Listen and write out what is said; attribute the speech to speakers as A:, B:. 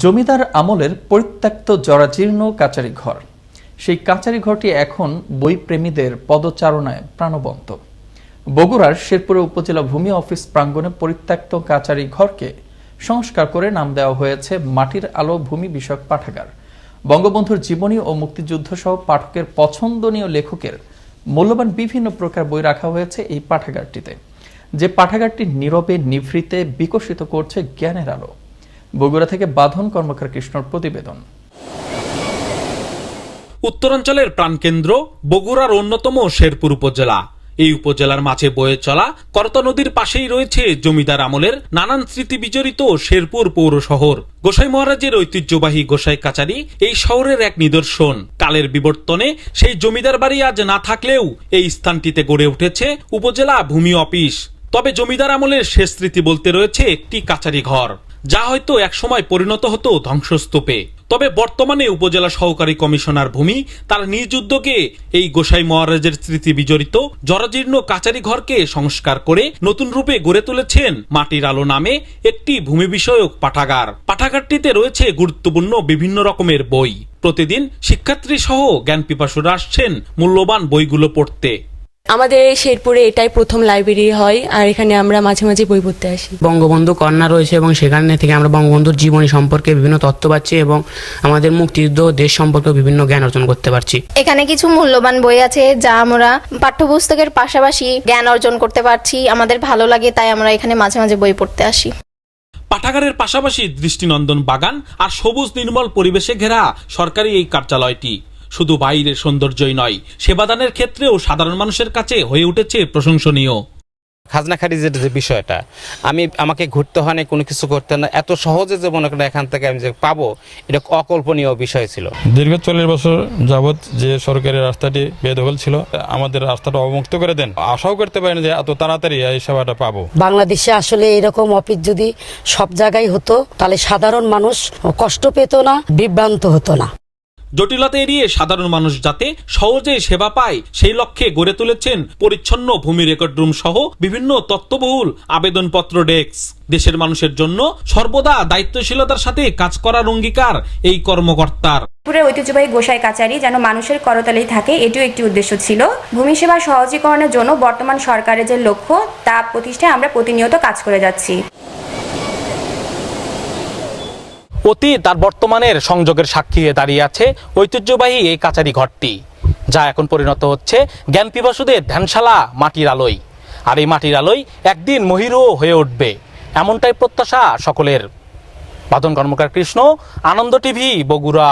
A: জমিদার আমলের পরিত্যক্ত জরাজীর্ণ কাচারি ঘর। সেই কাচারি ঘরটি এখন বইপ্রেমীদের পদচারণায় প্রাণবন্ত। বগুড়ার শেরপুরে উপজেলা ভূমি অফিস প্রাঙ্গণে পরিত্যক্ত কাচারি ঘরকে সংস্কার করে নাম দেওয়া হয়েছে মাটির আলো ভূমি বিষয়ক পাঠাগার। বঙ্গবন্ধুর জীবনী ও মুক্তিযুদ্ধ সহ পাঠকের পছন্দনীয় লেখকের মূল্যবান বিভিন্ন প্রকার বই রাখা হয়েছে এই পাঠাগারটিতে। যে পাঠাগারটি নীরবে নিভৃতে বিকশিত করছে জ্ঞানের আলো। বগুড়া থেকে বাঁধন কর্মকার কৃষ্ণর প্রতিবেদন।
B: উত্তরাঞ্চলের প্রাণকেন্দ্র বগুড়ার অন্যতম শেরপুর উপজেলা। এই উপজেলার মাঝে বয়ে চলা করতা নদীর পাশেই রয়েছে জমিদার আমলের নানান স্মৃতি বিজড়িত শেরপুর পৌর শহর। গোসাই মহারাজের ঐতিহ্যবাহী গোসাই কাচারি এই শহরের এক নিদর্শন। কালের বিবর্তনে সেই জমিদার বাড়ি আজ না থাকলেও এই স্থানটিতে গড়ে উঠেছে উপজেলা ভূমি অফিস। তবে জমিদার আমলের শেষ স্মৃতি বলতে রয়েছে একটি কাচারি ঘর। যা হয়তো একসময় পরিণত হতো ধ্বংসস্তূপে। তবে বর্তমানে উপজেলা সহকারী কমিশনার ভূমি তার নিজ উদ্যোগে এই গোসাই মহারাজের স্মৃতি বিজড়িত জরাজীর্ণ কাচারি ঘরকে সংস্কার করে নতুন রূপে গড়ে তুলেছেন মাটির আলো নামে একটি ভূমি বিষয়ক পাঠাগার। পাঠাগারটিতে রয়েছে গুরুত্বপূর্ণ বিভিন্ন রকমের বই। প্রতিদিন শিক্ষার্থী সহ জ্ঞান পিপাসুরা আসছেন মূল্যবান বইগুলো পড়তে।
C: আমাদের এই শেরপুরে এটাই প্রথম লাইব্রেরি হয় আর এখানে আমরা মাঝে মাঝে বই পড়তে আসি।
D: বঙ্গবন্ধু কন্যা রয়েছে এবং সেখানে থেকে আমরা বঙ্গবন্ধুর জীবনী সম্পর্কে বিভিন্ন তথ্য পাচ্ছি এবং আমাদের মুক্তিযুদ্ধ দেশ সম্পর্কে বিভিন্ন জ্ঞান অর্জন করতে পারছি।
E: এখানে কিছু মূল্যবান বই আছে যা আমরা পাঠ্যপুস্তকের পাশাপাশি জ্ঞান অর্জন করতে পারছি আমাদের ভালো লাগে তাই আমরা এখানে মাঝে মাঝে বই পড়তে আসি।
B: পাঠাগারের পাশাপাশি দৃষ্টিনন্দন বাগান আর সবুজ নির্মল পরিবেশে ঘেরা সরকারি এই কার্যালয়টি। শুধু বাইরের সৌন্দর্যই নয় সেবাদানের ক্ষেত্রেও সাধারণ মানুষের কাছে হয়ে উঠেছে প্রশংসনীয়।
F: খাজনা খারিজের যে বিষয়টা আমি আমাকে ঘুরতে হয় না কোনো কিছু করতে না এত সহজে যে মনে করেন এখান থেকে আমি যে পাবো এটা অকল্পনীয় বিষয় ছিল।
G: দীর্ঘ চল্লিশ বছর যাবৎ যে সরকারি রাস্তাটি বেদখল ছিল আমাদের রাস্তাটা অবমুক্ত করে দেন। আশাও করতে পারেন যে এত তাড়াতাড়ি এই সেবাটা পাবো।
H: বাংলাদেশে আসলে এরকম অফিস যদি সব জায়গায় হতো তাহলে সাধারণ মানুষ কষ্ট পেত না বিভ্রান্ত হতো না।
B: জটিলতা এড়িয়ে সাধারণ মানুষ যাতে সহজে সেবা পায়, সেই লক্ষ্যে গড়ে তুলেছেন পরিচ্ছন্ন ভূমি রেকর্ড রুম সহ বিভিন্ন তত্ত্ববহুল আবেদনপত্র ডেস্ক। দেশের মানুষের জন্য সর্বদা দায়িত্বশীলতার সাথে কাজ করার অঙ্গীকার এই কর্মকর্তার।
I: পুরের ঐতিহ্যবাহী গোসাই কাচারি যেন মানুষের করতালেই থাকে, এটিও একটি উদ্দেশ্য ছিল। ভূমি সেবা সহজীকরণের জন্য বর্তমান সরকারের যে লক্ষ্য, তা প্রতিষ্ঠায় আমরা প্রতিনিয়ত কাজ করে যাচ্ছি।
B: অতীত তার বর্তমানের সংযোগের সাক্ষী হয়ে দাঁড়িয়ে আছে ঐতিহ্যবাহী এই কাচারি ঘরটি, যা এখন পরিণত হচ্ছে জ্ঞান পিপাসুদের ধ্যানশালা মাটির আলোয়। আর এই মাটির আলোয় একদিন মহিরও হয়ে উঠবে, এমনটাই প্রত্যাশা সকলের। বাদন কর্মকার কৃষ্ণ, আনন্দ টিভি, বগুড়া।